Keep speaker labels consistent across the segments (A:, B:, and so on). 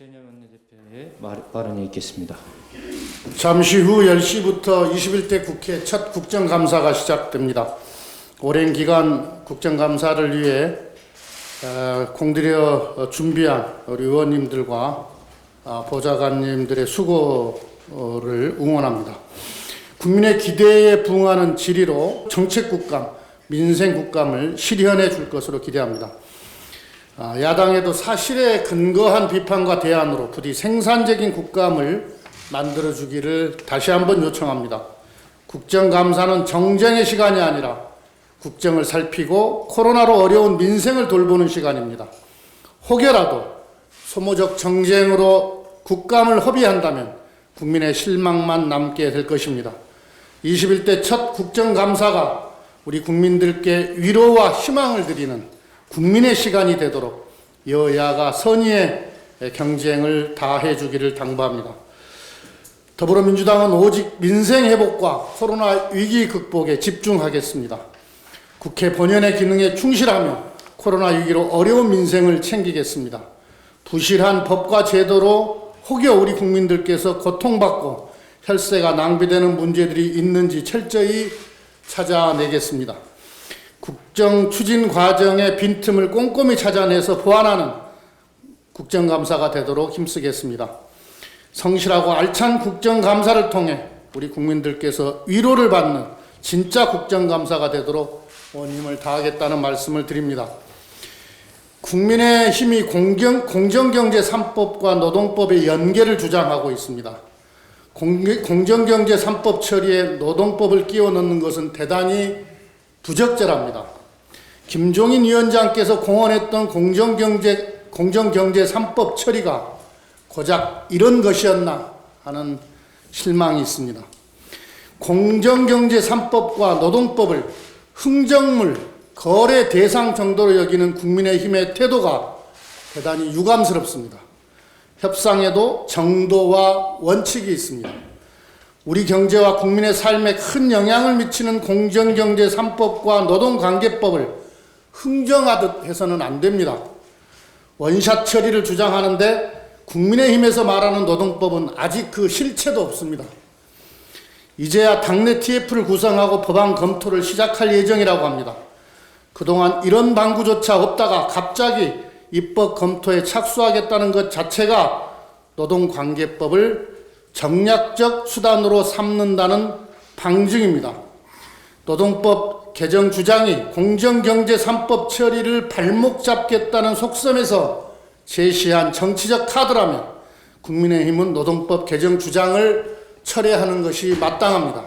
A: 이대년 원내대표의 말, 발언이 있겠습니다.
B: 잠시 후 10시부터 21대 국회 첫 국정감사가 시작됩니다. 오랜 기간 국정감사를 위해 어, 공들여 어, 준비한 우리 의원님들과 어, 보좌관님들의 수고를 응원합니다. 국민의 기대에 부응하는 질의로 정책 국감, 민생 국감을 실현해 줄 것으로 기대합니다. 아, 야당에도 사실에 근거한 비판과 대안으로 부디 생산적인 국감을 만들어 주기를 다시 한번 요청합니다. 국정감사는 정쟁의 시간이 아니라 국정을 살피고 코로나로 어려운 민생을 돌보는 시간입니다. 혹여라도 소모적 정쟁으로 국감을 허비한다면 국민의 실망만 남게 될 것입니다. 21대 첫 국정감사가 우리 국민들께 위로와 희망을 드리는 국민의 시간이 되도록 여야가 선의의 경쟁을 다해 주기를 당부합니다. 더불어민주당은 오직 민생 회복과 코로나 위기 극복에 집중하겠습니다. 국회 본연의 기능에 충실하며 코로나 위기로 어려운 민생을 챙기겠습니다. 부실한 법과 제도로 혹여 우리 국민들께서 고통받고 혈세가 낭비되는 문제들이 있는지 철저히 찾아내겠습니다. 국정 추진 과정의 빈틈을 꼼꼼히 찾아내서 보완하는 국정감사가 되도록 힘쓰겠습니다. 성실하고 알찬 국정감사를 통해 우리 국민들께서 위로를 받는 진짜 국정감사가 되도록 온 힘을 다하겠다는 말씀을 드립니다. 국민의 힘이 공정경제 3법과 노동법의 연계를 주장하고 있습니다. 공, 공정경제 3법 처리에 노동법을 끼워 넣는 것은 대단히 부적절합니다. 김종인 위원장께서 공언했던 공정경제, 공정경제 3법 처리가 고작 이런 것이었나 하는 실망이 있습니다. 공정경제 3법과 노동법을 흥정물, 거래 대상 정도로 여기는 국민의힘의 태도가 대단히 유감스럽습니다. 협상에도 정도와 원칙이 있습니다. 우리 경제와 국민의 삶에 큰 영향을 미치는 공정경제 3법과 노동관계법을 흥정하듯 해서는 안 됩니다. 원샷 처리를 주장하는데 국민의힘에서 말하는 노동법은 아직 그 실체도 없습니다. 이제야 당내 TF를 구성하고 법안 검토를 시작할 예정이라고 합니다. 그동안 이런 방구조차 없다가 갑자기 입법 검토에 착수하겠다는 것 자체가 노동관계법을 정략적 수단으로 삼는다는 방증입니다. 노동법 개정 주장이 공정경제 3법 처리를 발목 잡겠다는 속셈에서 제시한 정치적 카드라면 국민의힘은 노동법 개정 주장을 철회하는 것이 마땅합니다.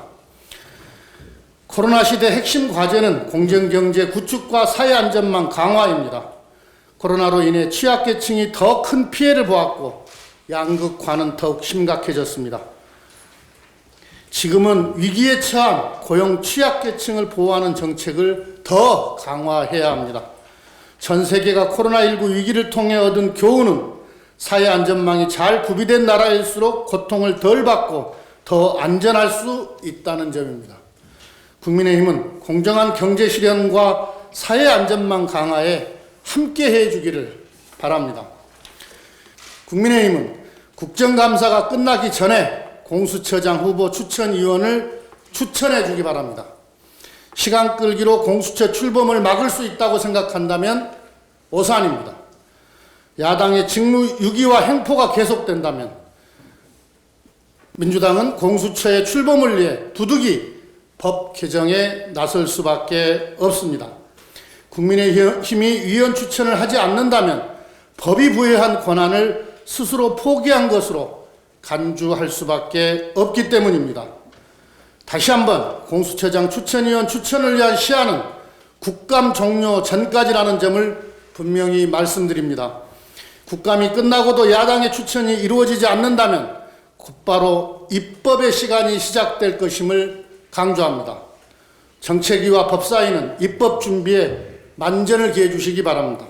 B: 코로나 시대 핵심 과제는 공정경제 구축과 사회 안전망 강화입니다. 코로나로 인해 취약계층이 더 큰 피해를 보았고 양극화는 더욱 심각해졌습니다. 지금은 위기에 처한 고용 취약계층을 보호하는 정책을 더 강화해야 합니다. 전 세계가 코로나19 위기를 통해 얻은 교훈은 사회 안전망이 잘 구비된 나라일수록 고통을 덜 받고 더 안전할 수 있다는 점입니다. 국민의힘은 공정한 경제 실현과 사회 안전망 강화에 함께 해 주기를 바랍니다. 국민의힘은 국정감사가 끝나기 전에 공수처장 후보 추천위원을 추천해 주기 바랍니다. 시간 끌기로 공수처 출범을 막을 수 있다고 생각한다면 오산입니다. 야당의 직무 유기와 행포가 계속된다면 민주당은 공수처의 출범을 위해 부득이 법 개정에 나설 수밖에 없습니다. 국민의힘이 위원 추천을 하지 않는다면 법이 부여한 권한을 스스로 포기한 것으로 간주할 수밖에 없기 때문입니다. 다시 한번 공수처장 추천위원 추천을 위한 시한은 국감 종료 전까지라는 점을 분명히 말씀드립니다. 국감이 끝나고도 야당의 추천이 이루어지지 않는다면 곧바로 입법의 시간이 시작될 것임을 강조합니다. 정책위와 법사위는 입법 준비에 만전을 기해 주시기 바랍니다.